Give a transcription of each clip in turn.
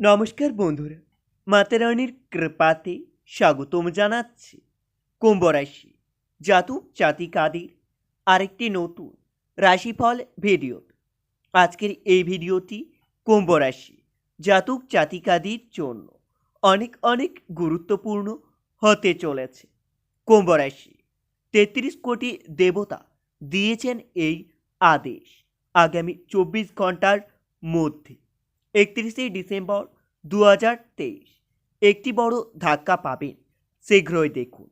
নমস্কার বন্ধুরা মাতারানির কৃপাতে স্বাগতম জানাচ্ছি কুম্ভ রাশি জাতক জাতিকাদের আরেকটি নতুন রাশিফল ভিডিও আজকের এই ভিডিওটি কুম্ভ রাশি জাতক জাতিকাদের জন্য অনেক অনেক গুরুত্বপূর্ণ হতে চলেছে। কুম্ভ রাশি তেত্রিশ কোটি দেবতা দিয়েছেন এই আদেশ আগামী চব্বিশ ঘণ্টার মধ্যে। একত্রিশে ডিসেম্বর দু হাজার তেইশ। একটি বড় ধাক্কা পাবেন, শীঘ্রই দেখুন।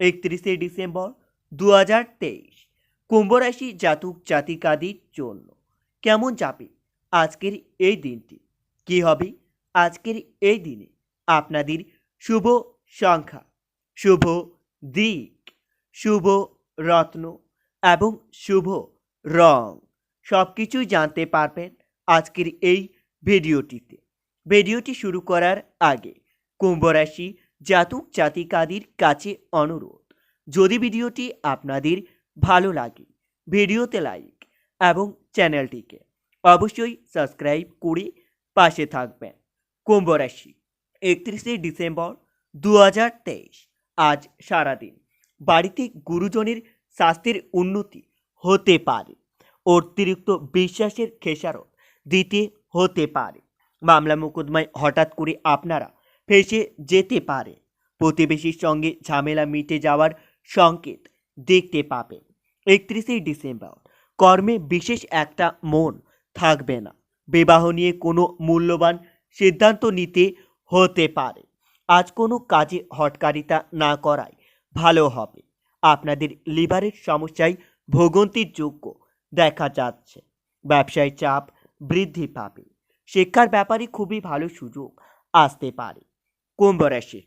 একত্রিশে ডিসেম্বর দু হাজার তেইশ কুম্ভরাশি জাতক জাতিকাদের জন্য। কেমন যাবে আজকের এই দিনটি? কি হবে আজকের এই দিনে? আপনাদের শুভ সংখ্যা, শুভ দিক, শুভ রত্ন এবং শুভ রং। সব কিছুই জানতে পারবেন আজকের এই ভিডিওটিতে। ভিডিওটি শুরু করার আগে কুম্ভ রাশি জাতক জাতিকাদের কাছে অনুরোধ, যদি ভিডিওটি আপনাদের ভালো লাগে, ভিডিওতে লাইক এবং চ্যানেলটিকে অবশ্যই সাবস্ক্রাইব করে পাশে থাকবেন। কুম্ভ রাশি, একত্রিশে ডিসেম্বর দু হাজার তেইশ, আজ সারাদিন বাড়িতে গুরুজনের স্বাস্থ্যের উন্নতি হতে পারে। অতিরিক্ত বিশ্বাসের খেসারত দিতে হতে পারে। মামলা মোকদ্দমায় হঠাৎ করে আপনারা ফেসে যেতে পারে। প্রতিবেশীর সঙ্গে ঝামেলা মিটে যাওয়ার সংকেত দেখতে পাবেন। একত্রিশে ডিসেম্বর, কর্মে বিশেষ একটা মন থাকবে না। বিবাহ নিয়ে কোনো মূল্যবান সিদ্ধান্ত নিতে হতে পারে। আজ কোনো কাজে হটকারিতা না করাই ভালো হবে। আপনাদের লিভারের সমস্যায় ভোগান্তির যোগ্য দেখা যাচ্ছে। ব্যবসায় চাপ বৃদ্ধি পাবে। শিক্ষার ব্যাপারে খুবই ভালো সুযোগ আসতে পারে। কুম্ভ রাশি,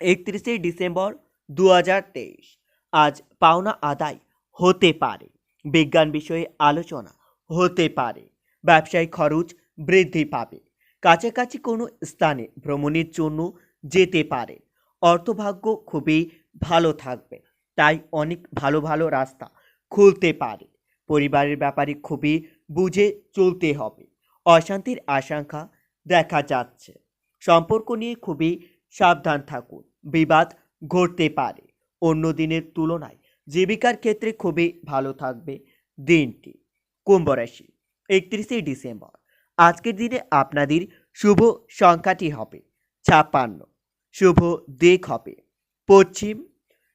একত্রিশে ডিসেম্বর দু হাজার তেইশ। আজ পাওনা আদায় হতে পারে। বিজ্ঞান বিষয়ে আলোচনা হতে পারে। ব্যবসায় খরচ বৃদ্ধি পাবে। কাছাকাছি কোনো স্থানে ভ্রমণের জন্য যেতে পারে। অর্থভাগ্য খুবই ভালো থাকবে। তাই অনেক ভালো ভালো রাস্তা খুলতে পারে। পরিবারের ব্যাপারে খুবই বুঝে চলতে হবে। অশান্তির আশঙ্কা দেখা যাচ্ছে। সম্পর্ক নিয়ে খুবই সাবধান থাকুন। বিবাদ ঘটতে পারে। অন্য দিনের তুলনায় জীবিকার ক্ষেত্রে খুবই ভালো থাকবে দিনটি। কুম্ভ রাশি, একত্রিশে ডিসেম্বর। আজকের দিনে আপনাদের শুভ সংখ্যাটি হবে ছাপ্পান্ন। শুভ দিক হবে পশ্চিম।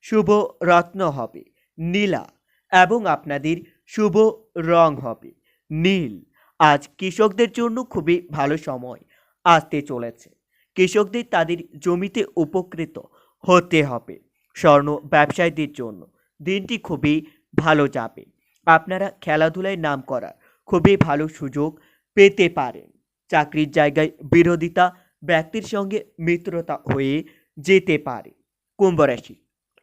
শুভ রত্ন হবে নীলা এবং আপনাদের শুভ রং হবে। নীল। আজ কৃষকদের জন্য খুবই ভালো সময় আসতে চলেছে। কৃষকদের তাদের জমিতে উপকৃত হতে হবে স্বর্ণ ব্যবসায়ীদের জন্য। দিনটি খুবই ভালো যাবে। আপনারা খেলাধুলায় নাম করার খুবই ভালো সুযোগ পেতে পারেন। চাকরির জায়গায় বিরোধিতা, ব্যক্তির সঙ্গে মিত্রতা হয়ে যেতে পারে। কুম্ভ রাশি,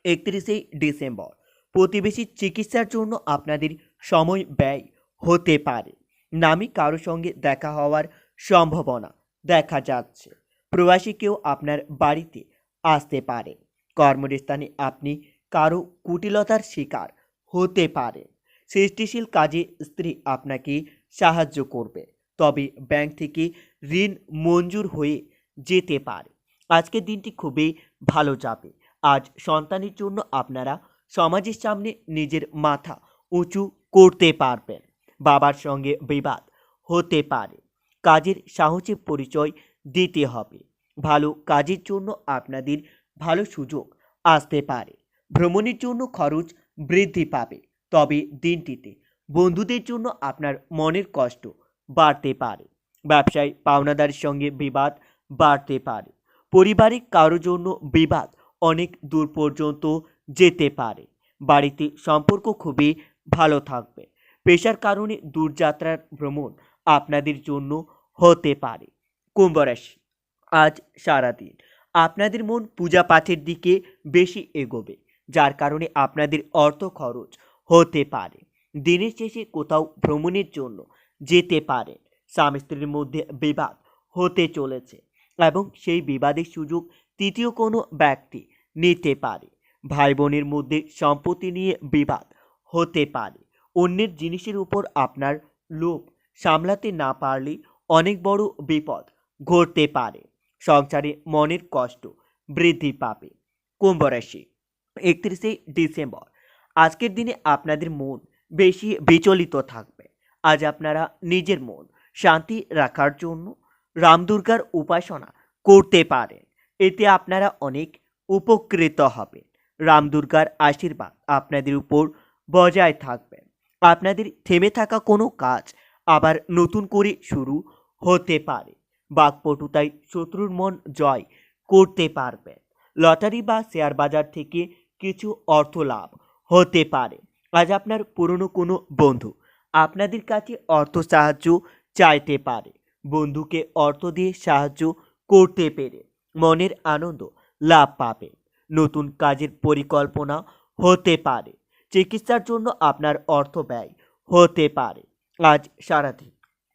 একত্রিশে ডিসেম্বর। প্রতিবেশী চিকিৎসার জন্য আপনাদের সময় ব্যয় হতে পারে। নামি কারও সঙ্গে দেখা হওয়ার সম্ভাবনা দেখা যাচ্ছে। প্রবাসী কেউ আপনার বাড়িতে আসতে পারে। কর্মস্থানে আপনি কারও কুটিলতার শিকার হতে পারে। সৃষ্টিশীল কাজে স্ত্রী আপনাকে সাহায্য করবে। তবে ব্যাংক থেকে ঋণ মঞ্জুর হয়ে যেতে পারে। আজকের দিনটি খুবই ভালো যাবে। আজ সন্তানের জন্য আপনারা সমাজের সামনে নিজের মাথা উঁচু করতে পারবেন। বাবার সঙ্গে বিবাদ হতে পারে। কাজের সাহসের পরিচয় দিতে হবে। ভালো কাজের জন্য আপনাদের ভালো সুযোগ আসতে পারে। ভ্রমণের জন্য খরচ বৃদ্ধি পাবে। তবে দিনটিতে বন্ধুদের জন্য আপনার মনের কষ্ট বাড়তে পারে। ব্যবসায় পাওনাদারের সঙ্গে বিবাদ বাড়তে পারে। পরিবারিক কারোর জন্য বিবাদ অনেক দূর পর্যন্ত যেতে পারে। বাড়িতে সম্পর্ক খুবই ভালো থাকবে। পেশার কারণে দূরযাত্রার ভ্রমণ আপনাদের জন্য হতে পারে। কুম্ভ রাশি, আজ সারাদিন আপনাদের মন পূজা পাঠের দিকে বেশি এগোবে, যার কারণে আপনাদের অর্থ খরচ হতে পারে। দিনের শেষে কোথাও ভ্রমণের জন্য যেতে পারেন স্বামী স্ত্রীর মধ্যে বিবাদ হতে চলেছে এবং সেই বিবাদের সুযোগ তৃতীয় কোনো ব্যক্তি নিতে পারে। ভাই বোনের মধ্যে সম্পত্তি নিয়ে বিবাদ হতে পারে। অন্যের জিনিসের উপর আপনার লোভ সামলাতে না পারলে অনেক বড় বিপদ ঘটতে পারে। সংসারে মনের কষ্ট বৃদ্ধি পাবে। কুম্ভ রাশি, একত্রিশে ডিসেম্বর। আজকের দিনে আপনাদের মন বেশি বিচলিত থাকবে। আজ আপনারা নিজের মন শান্তি রাখার জন্য রামদুর্গার উপাসনা করতে পারেন। এতে আপনারা অনেক উপকৃত হবেন। রামদুর্গার আশীর্বাদ আপনাদের উপর বজায় থাকবে। আপনাদের থেমে থাকা কোনো কাজ আবার নতুন করে শুরু হতে পারে। বাকপটুতায় শত্রুর মন জয় করতে পারবেন লটারি বা শেয়ার বাজার থেকে কিছু অর্থ লাভ হতে পারে। আজ আপনার পুরনো কোনো বন্ধু আপনাদের কাছে অর্থ সাহায্য চাইতে পারে। বন্ধুকে অর্থ দিয়ে সাহায্য করতে পেরে মনের আনন্দ লাভ পাবেন নতুন কাজের পরিকল্পনা হতে পারে। চিকিৎসার জন্য আপনার অর্থ ব্যয় হতে পারে। আজ সারাদিন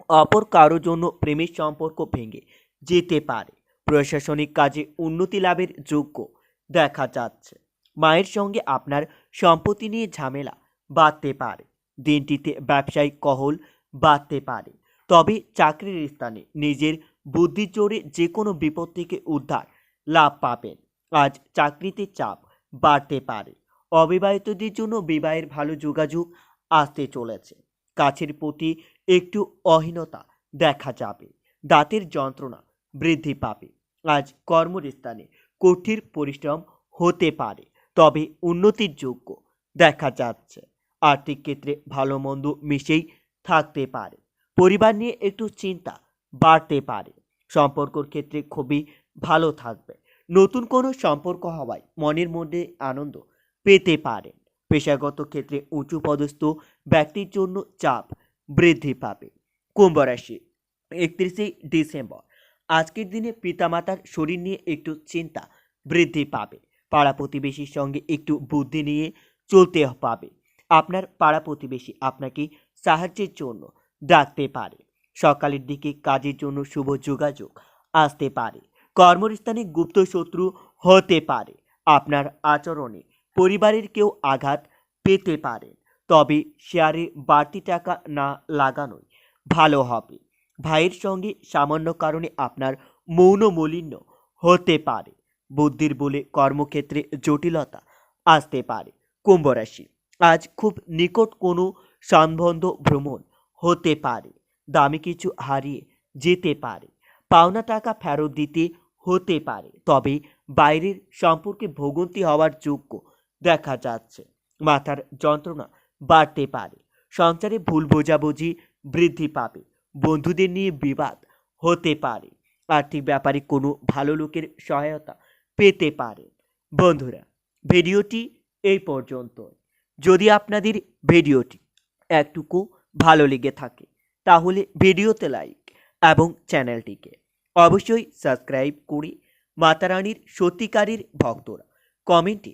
অপর কারও জন্য প্রেমের সম্পর্ক ভেঙে যেতে পারে। প্রশাসনিক কাজে উন্নতি লাভের যোগ্য দেখা যাচ্ছে। মায়ের সঙ্গে আপনার সম্পত্তি নিয়ে ঝামেলা বাড়তে পারে। দিনটিতে ব্যবসায়িক কহল বাড়তে পারে। তবে চাকরির স্থানে নিজের বুদ্ধির জোরে যে কোনো বিপদ থেকে উদ্ধার লাভ পাবেন। আজ চাকরিতে চাপ বাড়তে পারে। অবিবাহিতদের জন্য বিবাহের ভালো যোগাযোগ আসতে চলেছে। কাছের প্রতি একটু অহীনতা দেখা যাবে। দাঁতের যন্ত্রণা বৃদ্ধি পাবে। আজ কর্মস্থানে কঠিন পরিশ্রম হতে পারে, তবে উন্নতির যোগ্য দেখা যাচ্ছে। আর্থিক ক্ষেত্রে ভালো মন্দ মিশেই থাকতে পারে। পরিবার নিয়ে একটু চিন্তা বাড়তে পারে। সম্পর্কর ক্ষেত্রে খুবই ভালো থাকবে। নতুন কোনো সম্পর্ক হওয়ায় মনের মধ্যে আনন্দ পেতে পারেন। পেশাগত ক্ষেত্রে উঁচু পদস্থ ব্যক্তির জন্য চাপ বৃদ্ধি পাবে। কুম্ভ রাশি, একত্রিশে ডিসেম্বর। আজকের দিনে পিতামাতার শরীর নিয়ে একটু চিন্তা বৃদ্ধি পাবে। পাড়া প্রতিবেশীর সঙ্গে একটু বুদ্ধি নিয়ে চলতে পাবে। আপনার পাড়া প্রতিবেশী আপনাকে সাহায্যের জন্য ডাকতে পারে। সকালের দিকে কাজের জন্য শুভ যোগাযোগ আসতে পারে। কর্মস্থানে গুপ্ত শত্রু হতে পারে। আপনার আচরণে পরিবারের কেউ আঘাত পেতে পারেন তবে শেয়ারে বাড়তি টাকা না লাগানোই ভালো হবে। ভাইয়ের সঙ্গে সামান্য কারণে আপনার মৌন মলিন্য হতে পারে, বুদ্ধির বলে কর্মক্ষেত্রে জটিলতা আসতে পারে। কুম্ভ রাশি, আজ খুব নিকট কোনো সম্বন্ধ ভ্রমণ হতে পারে, দামি কিছু হারিয়ে যেতে পারে, পাওনা টাকা ফেরত দিতে হতে পারে, তবে বাইরের সম্পর্কে ভোগান্তি হওয়ার যোগ্য দেখা যাচ্ছে। মাথার যন্ত্রণা বাড়তে পারে। সংসারে ভুল বোঝাবুঝি বৃদ্ধি পাবে। বন্ধুদের নিয়ে বিবাদ হতে পারে। আর্থিক ব্যাপারে কোনো ভালো লোকের সহায়তা পেতে পারে। বন্ধুরা, ভিডিওটি এই পর্যন্ত যদি আপনাদের ভিডিওটি একটুকু ভালো লেগে থাকে, তাহলে ভিডিওতে লাইক এবং চ্যানেলটিকে অবশ্যই সাবস্ক্রাইব করে মাতারানীর সত্যিকারের ভক্তরা কমেন্টে